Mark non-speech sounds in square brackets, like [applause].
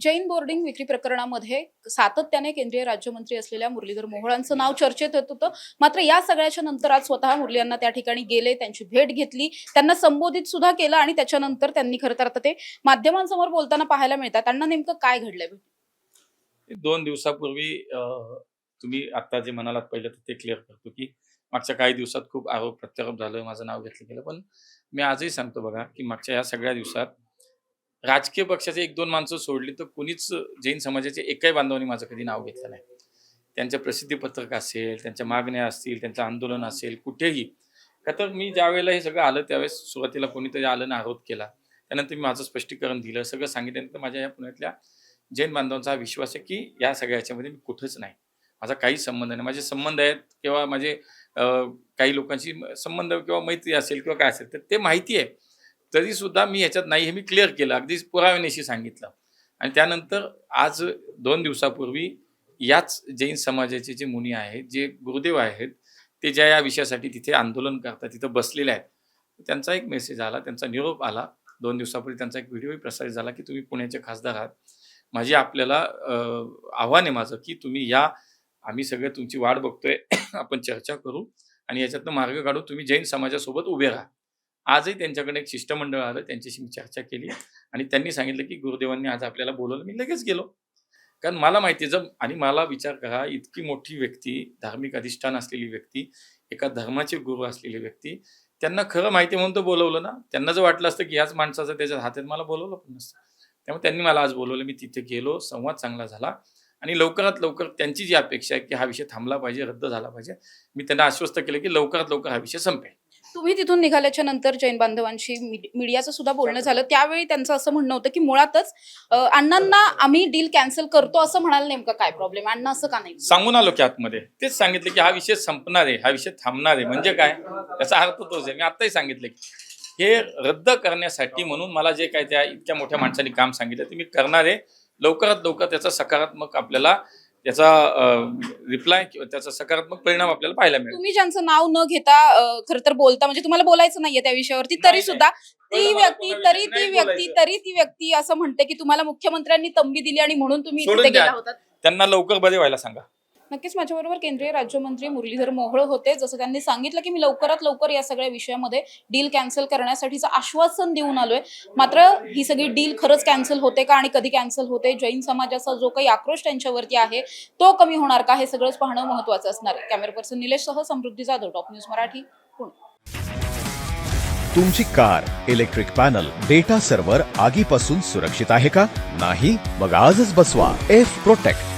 Jain boarding विक्री प्रकरणामध्ये सातत्याने केंद्रीय राज्यमंत्री असलेल्या मुरलीधर मोहोळांचं नाव चर्चेत येत होतं. मात्र या सगळ्याच्या नंतर आज स्वतः मुरली यांना त्या ठिकाणी गेले त्यांची भेट घेतली त्यांना संबोधित सुद्धा केलं आणि त्याच्यानंतर त्यांनी खरं तर आता ते माध्यमांसमोर बोलताना पाहायला मिळतात. त्यांना नेमकं काय घडलंय? दोन दिवसापूर्वी तुम्ही आता जे म्हणालात पहिलं तर ते क्लिअर करतो की मागच्या काही दिवसात खूप आरोप प्रत्यारोप झालं माझं नाव घेतलं गेलं. पण मी आजही सांगतो बघा की मागच्या या सगळ्या दिवसात राजकीय पक्षाचे एक दोन माणसं सोडली तर कुणीच जैन समाजाचे एकाही बांधवांनी माझं कधी नाव घेतलं नाही. त्यांच्या प्रसिद्धीपत्रक असेल त्यांच्या मागण्या असतील त्यांचं आंदोलन असेल कुठेही. का तर मी ज्या वेळेला हे सगळं आलं त्यावेळेस सुरुवातीला कोणीतरी आलं ना आरोप केला. त्यानंतर मी माझं स्पष्टीकरण दिलं सगळं सांगितल्यानंतर माझ्या या पुण्यातल्या जैन बांधवांचा हा विश्वास आहे की या सगळ्या याच्यामध्ये मी कुठंच नाही. माझा काही संबंध नाही. माझे संबंध आहेत किंवा माझे काही लोकांशी संबंध किंवा मैत्री असेल किंवा काय असेल तर ते माहिती आहे. तरीसुद्धा मी ह्याच्यात नाही हे मी क्लिअर केलं. अगदी पुराव्यानेशी सांगितलं. आणि त्यानंतर आज दोन दिवसापूर्वी याच जैन समाजाचे जे मुनी आहेत जे गुरुदेव आहेत ते ज्या या विषयासाठी तिथे आंदोलन करतात तिथं बसलेले आहेत. त्यांचा एक मेसेज आला त्यांचा निरोप आला. दोन दिवसापूर्वी त्यांचा एक व्हिडिओही प्रसारित झाला की तुम्ही पुण्याचे खासदार आहात. माझी आपल्याला आव्हान आहे माझं की तुम्ही या आम्ही सगळे तुमची वाट बघतोय. [coughs] आपण चर्चा करू आणि याच्यातनं मार्ग काढू. तुम्ही जैन समाजासोबत उभे राहा. आजही त्यांच्याकडे एक शिष्टमंडळ आलं त्यांच्याशी मी चर्चा केली आणि त्यांनी सांगितलं की गुरुदेवांनी आज आपल्याला बोलवलं. मी लगेच गेलो. कारण मला माहिती आहे जर आणि मला विचार करा इतकी मोठी व्यक्ती धार्मिक अधिष्ठान असलेली व्यक्ती एका धर्माचे गुरु असलेली व्यक्ती त्यांना खरं माहिती म्हणून तर बोलवलं ना. त्यांना जर वाटलं असतं की याच माणसाचं त्याच्या हातात मला बोलवलं पण नसतं. त्यामुळे त्यांनी मला आज बोलवलं. मी तिथे गेलो संवाद चांगला झाला आणि लवकरात लवकर त्यांची जी अपेक्षा आहे की हा विषय थांबला पाहिजे रद्द झाला पाहिजे मी त्यांना आश्वस्त केलं की लवकरात लवकर हा विषय संपेल. तुम्ही तिथून निघाल्याच्या नंतर जैन बांधवांशी मीडियाचं सुद्धा बोलणं झालं. त्यावेळी त्यांचं असं म्हणणं होतं की मुळातच अण्णांना आम्ही डील कॅन्सल करतो असं म्हणाल नेमकं काय प्रॉब्लेम अण्णा असं का नाही? सांगून आलो की आतमध्ये. तेच सांगितलं की हा विषय संपणार आहे. हा विषय थांबणार आहे. म्हणजे काय? त्याचा अर्थ तोच आहे. मी आत्ताही सांगितलं की हे रद्द करण्यासाठी म्हणून मला जे काय त्या इतक्या मोठ्या माणसांनी काम सांगितलं ते मी करणार आहे. लवकरात लवकर त्याचा सकारात्मक आपल्याला त्याचा रिप्लाय त्याचा सकारात्मक परिणाम आपल्याला पाहायला मिळेल तुम्ही ज्यांचं नाव न घेता खरं तर बोलता म्हणजे तुम्हाला बोलायचं नाहीये त्या विषयावरती तरी सुद्धा ती व्यक्ती तरी ती व्यक्ती. तरी ती व्यक्ती असं म्हणते की तुम्हाला मुख्यमंत्र्यांनी तंबी दिली आणि म्हणून तुम्ही सोडून तिथे द्या. गेला होता त्यांना लवकर बरे व्हायला सांगा नक्कीच माझ्याबरोबर केंद्रीय राज्यमंत्री मुरलीधर मोहोळ होते. जसं त्यांनी सांगितलं की मी लवकरात लवकर या सगळ्या विषयामध्ये डील कॅन्सल करण्यासाठीचं आश्वासन देऊन आलोय. मात्र ही सगळी डील खरंच कॅन्सल होते का आणि कधी कॅन्सल होते? जैन समाजाचा जो काही आक्रोश त्यांच्यावरती आहे तो कमी होणार का? हे सगळंच पाहणं महत्वाचं असणार आहे. कॅमेरा पर्सन निलेश सह समृद्धी जाधव टॉप न्यूज मराठी पुणे. तुमची car electric panel data server आगीपासून सुरक्षित आहे का? नाही? मग आजच बसवा. F protect